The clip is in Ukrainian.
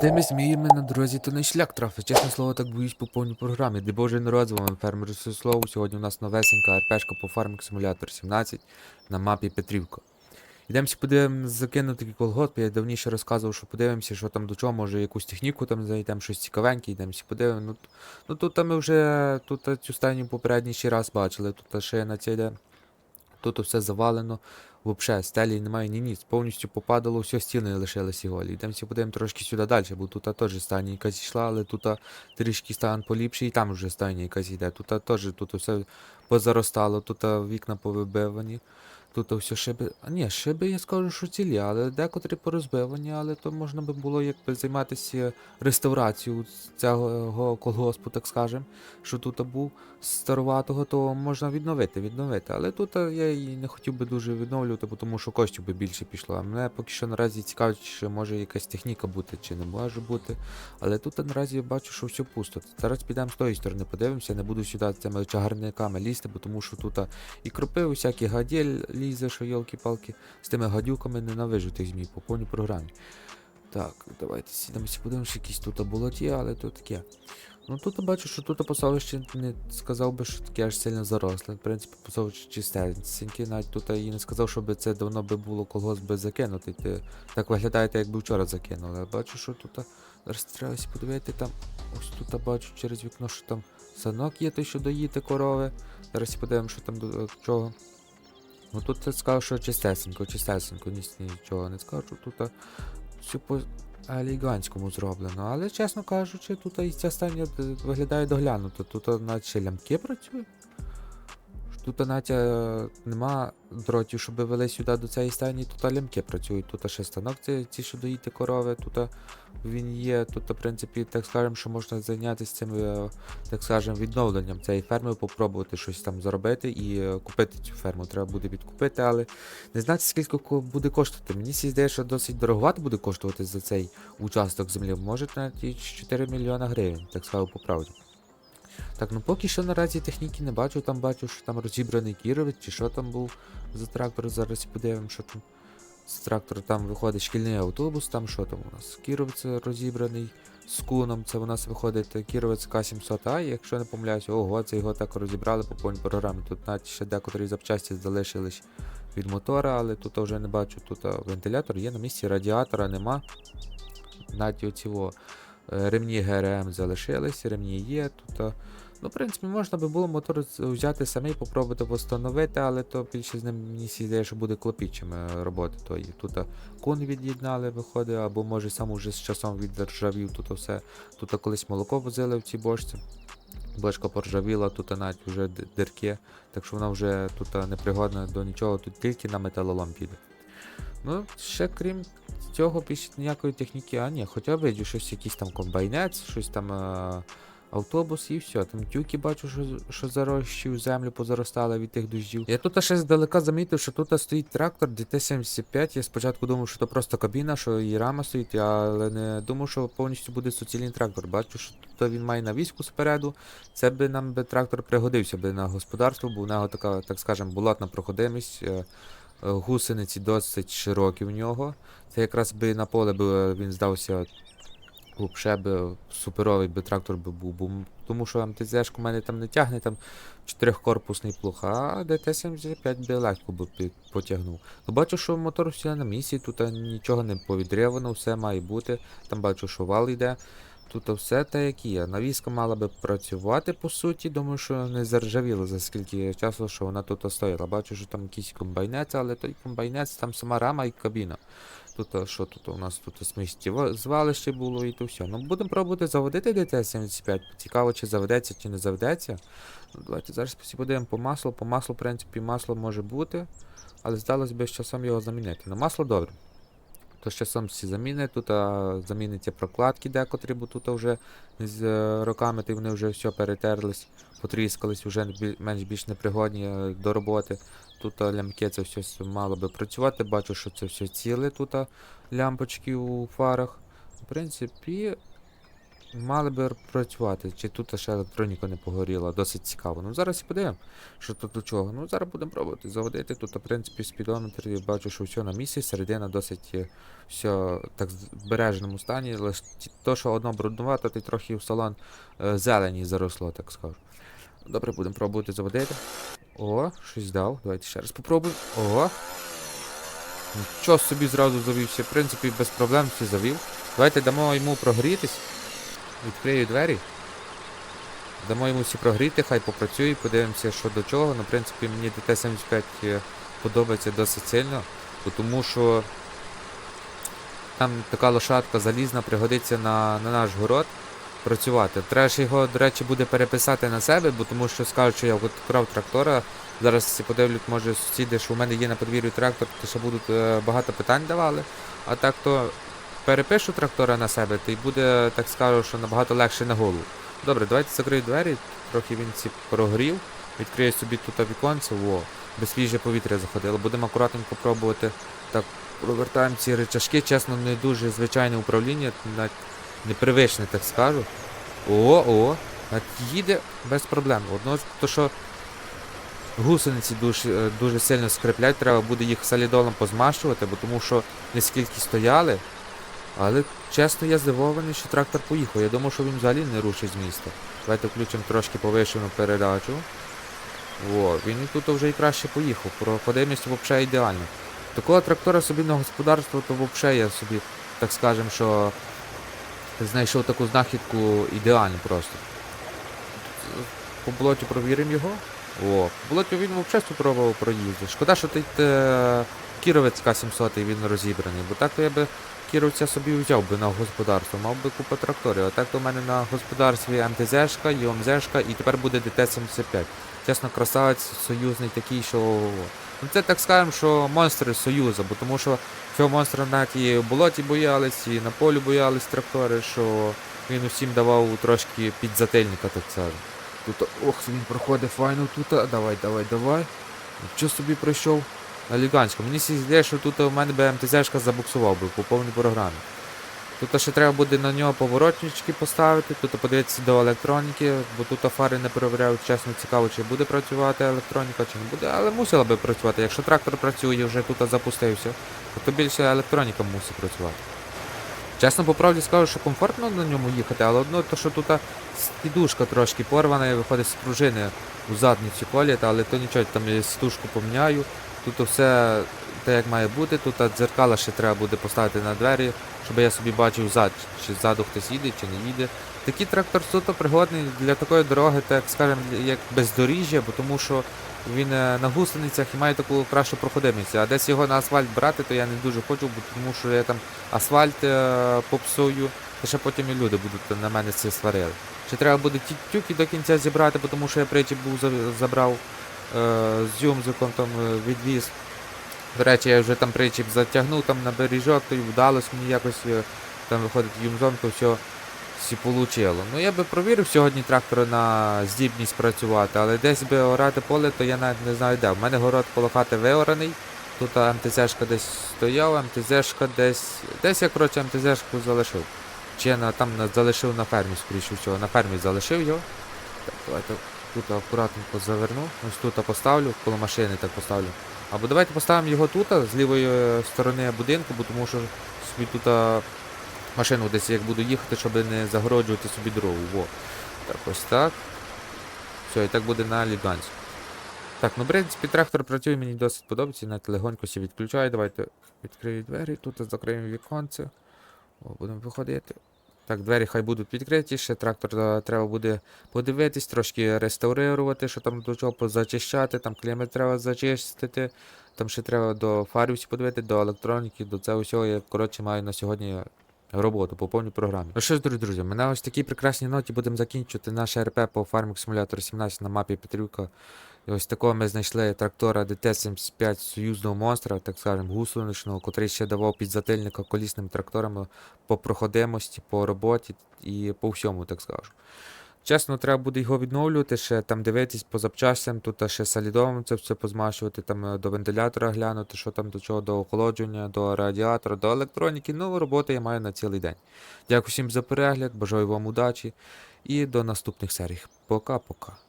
тими зміями на дорозі то не шлях трафить. Чесне слово, так боюсь по повній програмі. Де Боже народ, з вами фермер Слово. Сьогодні у нас новесенька РПшка по Farming Simulator 17 на мапі Петрівка. Йдемося подивимося закинути колгосп. Я давніше розказував, що подивимося, що там до чого, може якусь техніку там знайдемо, щось цікавеньке, йдемося подивимося. Ну, ну тут ми вже тут цю стайню попередній ще раз бачили, тут ще на цей йде. Тут все завалено. Вообще, стелі немає ні ніц. Повністю попадало, все стіни лишилися голі. Йдемося подивимо трошки сюди далі, бо тут теж стайня якась йшла, але тут трішки стан поліпший, і там вже стайня якась йде. Тут теж тут все позаростало, тут вікна повибивані. Тут все шиби. А ні, шиби я скажу, що цілі, але декотрі порозбивані, але то можна би було якби займатися реставрацією цього колгоспу, так скажем, що тут був старуватого, то можна відновити, відновити. Але тут я і не хотів би дуже відновлювати, тому що коштів би більше пішло. А мене поки що наразі цікавить, чи може якась техніка бути, чи не може бути. Але тут наразі я бачу, що все пусто. Зараз підемо з тої сторони, подивимося, не буду сюди цими чагарниками лізти, бо тому що тут і кропи, всякі гадєль лізе, що йолки-палки, з тими гадюками ненавижу тих змій по повній програмі. Так, давайте сідемося, подивимося, якісь тут болоті, але то таке. Ну тут бачу, що тут пасовище не сказав би, що таке аж сильно заросле. В принципі, пасовище чистеньке, навіть тут і не сказав, щоб це давно би було колгосп би закинутий. Ти так виглядає, якби вчора закинули. Я бачу, що тут зараз треба подивити там. Ось тут бачу через вікно, що там санок є, той, що доїти корови. Зараз подивимо, що там до чого. Ну тут ти скажу, що чистесенько, чистесенько, ні, нічого не скажу. Тут все по елегантському зроблено. Але, чесно кажучи, тут і ця стання е, виглядає доглянуто. Тут наче лямки працюють. Тут навіть е, нема дротів, щоб вели сюди до цієї стайні, тут лямки працюють. Тут ще станок, ці, що доїти корови, тут він є. Тут, в принципі, так скажемо, що можна зайнятися цим, е, так скажемо, відновленням цієї ферми, попробувати щось там зробити і е, купити цю ферму. Треба буде відкупити, але не знати, скільки буде коштувати. Мені здається, що досить дороговато буде коштувати за цей участок землі. Може навіть і 4 мільйона гривень, так скажу по правді. Так, ну поки що наразі техніки не бачу, там бачу, що там розібраний кіровець, чи що там був за трактор. Зараз подивимо, що там з трактора там виходить шкільний автобус, там що там у нас? Кіровець розібраний з куном, це у нас виходить кіровець К700А, якщо не помиляюся, ого, це його так розібрали по повній програмі. Тут навіть ще декотрі запчасті залишились від мотора, але тут вже не бачу, тут вентилятор є на місці, радіатора нема. Навіть оці о, е, ремні ГРМ залишились, ремні є тут. Ну, в принципі, можна би було мотор взяти самий, попробувати встановити, але то більше з ним мені здається, що буде клопічими роботи. То тут кун від'єднали, виходить, або може сам уже з часом відржавів тут все. Тут колись молоко возили в цій бочці. Бочка поржавіла, тут навіть вже дирки, так що вона вже тут непригодна до нічого, тут тільки на металолом піде. Ну, ще крім цього, більше ніякої техніки, а ні, хоча б щось якийсь там комбайнець, щось там. А, Автобус і все. Там тюки бачу, що, що зарощі землю позаростали від тих дощів. Я тут ще здалека замітив, що тут стоїть трактор DT-75. Я спочатку думав, що це просто кабіна, що і рама стоїть, але не думав, що повністю буде суцільний трактор. Бачу, що тут він має навіску спереду. Це би нам би трактор пригодився би на господарство, бо в нього така, так скажемо, болотна проходимість. е, е, Гусениці досить широкі в нього. Це якраз би на поле би він здався Вообще би суперовий би трактор би був, бо тому що МТЗ у мене там не тягне там чотирьохкорпусний плуг, а ДТ-75 би легко би потягнув. Ну бачу, що мотор все на місці, тут нічого не повідрявано, все має бути. Там бачу, що вал йде. Тут все те, як є. Навіска мала би працювати по суті, думаю, що не заржавіло за скільки часу, що вона тут стояла. Бачу, що там якийсь комбайнець, але той комбайнець, там сама рама і кабіна. Тут що тут у нас тут сміттєво звалище було і то все. Ну будемо пробувати заводити ДТ-75. Цікаво, чи заведеться, чи не заведеться. Ну, давайте зараз подивимо по маслу. По маслу, в принципі, масло може бути. Але здалось би з часом його замінити. На масло добре. То з часом всі заміни, тут заміниться прокладки декотрі, бо тут вже з е, роками ти вони вже все перетерлись, потріскались, вже менш більш непригодні е, до роботи. Тут лямки це все мало би працювати. Бачу, що це все ціле тут лямпочки у фарах. В принципі, мали би працювати, чи тут ще електроніка не погоріла, досить цікаво. Ну зараз і подивимо, що тут до чого. Ну зараз будемо пробувати заводити. Тут, в принципі, спідометр, я бачу, що все на місці, середина досить е, все так збереженому стані. Лише то, що одно бруднувато, то трохи в салон е, зелені заросло, так скажу. Добре, будемо пробувати заводити. О, щось дав. Давайте ще раз попробуємо. Ого. Нічого собі зразу завівся. В принципі, без проблем все завів. Давайте дамо йому прогрітись. Відкрию двері. Дамо йому всі прогріти, хай попрацює, подивимося, що до чого. Ну, в принципі, мені ДТ-75 е, подобається досить сильно, тому що там така лошадка залізна пригодиться на, на наш город працювати. Треба ж його, до речі, буде переписати на себе, бо тому що скажуть, що я от крав трактора. Зараз всі подивлять, може, сусіди, що у мене є на подвір'ю трактор, то ще будуть е, багато питань давали. А так то перепишу трактора на себе, то й буде, так скажу, що набагато легше на голову. Добре, давайте закрию двері, трохи він ці прогрів, відкрию собі тут віконце, во, без свіже повітря заходило. Будемо акуратненько пробувати. Так, провертаємо ці речашки, чесно, не дуже звичайне управління, навіть непривичне, так скажу. О, о, їде без проблем. Одно, то що гусениці дуже, е, дуже сильно скриплять, треба буде їх солідолом позмащувати, бо тому що не скільки стояли. Але чесно, я здивований, що трактор поїхав. Я думав, що він взагалі не рушить з міста. Давайте включимо трошки повищену передачу. О, він тут вже і краще поїхав. Проходимість взагалі ідеальна. Такого трактора собі на господарство, то взагалі я собі, так скажем, що знайшов таку знахідку ідеальну просто. По болоті провіримо його. О, по болоті він взагалі спробував проїзди. Шкода, що тут е, Кіровець К-700 він розібраний, бо так то я би Кіровця собі взяв би на господарство, мав би купу тракторів. А так то мене на господарстві МТЗшка, ЙОМЗшка і тепер буде ДТ-75. Чесно, красавець союзний такий, що. Ну це так скажемо, що монстри Союзу, бо тому що цього монстра навіть і в болоті боялись, і на полі боялись трактори, що він усім давав трошки підзательника, так скажемо. Тут, ох, він проходить файно тут. Давай, давай, давай. Що собі пройшов? Елегантсько. Мені здається, що тут у мене би МТЗшка забуксував би по повній програмі. Тут ще треба буде на нього поворотнички поставити, тут подивитися до електроніки, бо тут фари не перевіряють, чесно цікаво, чи буде працювати електроніка, чи не буде, але мусила би працювати. Якщо трактор працює, вже тут запустився, то, більше електроніка мусить працювати. Чесно, по правді скажу, що комфортно на ньому їхати, але одно то, що тут сідушка трошки порвана і виходить з пружини у задницю коліт, але то нічого, там я сідушку поміняю. Тут все те, як має бути, тут дзеркала ще треба буде поставити на двері, щоб я собі бачив чи ззаду хтось їде, чи не їде. Такий трактор суто пригодний для такої дороги, так скажемо, як бездоріжжя, бо тому що він е, на гусеницях і має таку кращу проходимість. А десь його на асфальт брати, то я не дуже хочу, бо тому що я там асфальт е, попсую, то ще потім і люди будуть на мене це сварили. Ще треба буде ті тюки до кінця зібрати, бо тому що я причіп був забрав з юмзиком там е, відвіз. До речі, я вже там причіп затягнув там на бережок, то й вдалося мені якось е, там виходить юмзон, то все всі получило. Ну я би провірив сьогодні трактор на здібність працювати, але десь би орати поле, то я навіть не знаю де. У мене город коло хати виораний. Тут МТЗшка десь стояла, МТЗшка десь. Десь я коротше МТЗшку залишив. Чи я на, там на, залишив на фермі, скоріше всього. На фермі залишив його. Так, давайте тут акуратненько заверну. Ось тут поставлю, коло машини так поставлю. Або давайте поставимо його тут, з лівої сторони будинку, бо тому що собі тут машину десь як буду їхати, щоб не загороджувати собі дорогу. Во. Так, ось так. Все, і так буде на Ліганську. Так, ну в принципі трактор працює, мені досить подобається, навіть легонько всі відключаю. Давайте відкрию двері, тут закриємо віконце. О, будемо виходити. Так, двері хай будуть відкриті, ще трактор е, треба буде подивитись, трошки реставрувати, що там до чого позачищати, там клімат треба зачистити, там ще треба до фарів подивити, до електроніки, до цього всього. Я коротше маю на сьогодні роботу по повній програмі. Ну що ж, дорогі друзі, ми на ось такій прекрасній ноті будемо закінчувати наше РП по Farming Simulator 17 на мапі Петрівка. І ось такого ми знайшли трактора ДТ-75 союзного монстра, так скажемо, гусеничного, котрий ще давав підзатильника колісним тракторам по проходимості, по роботі і по всьому, так скажу. Чесно, треба буде його відновлювати, ще там дивитись по запчастям, тут ще солідовим це все позмашувати, там е, до вентилятора глянути, що там до чого, до охолодження, до радіатора, до електроніки. Ну, роботи я маю на цілий день. Дякую всім за перегляд, бажаю вам удачі і до наступних серій. Пока-пока.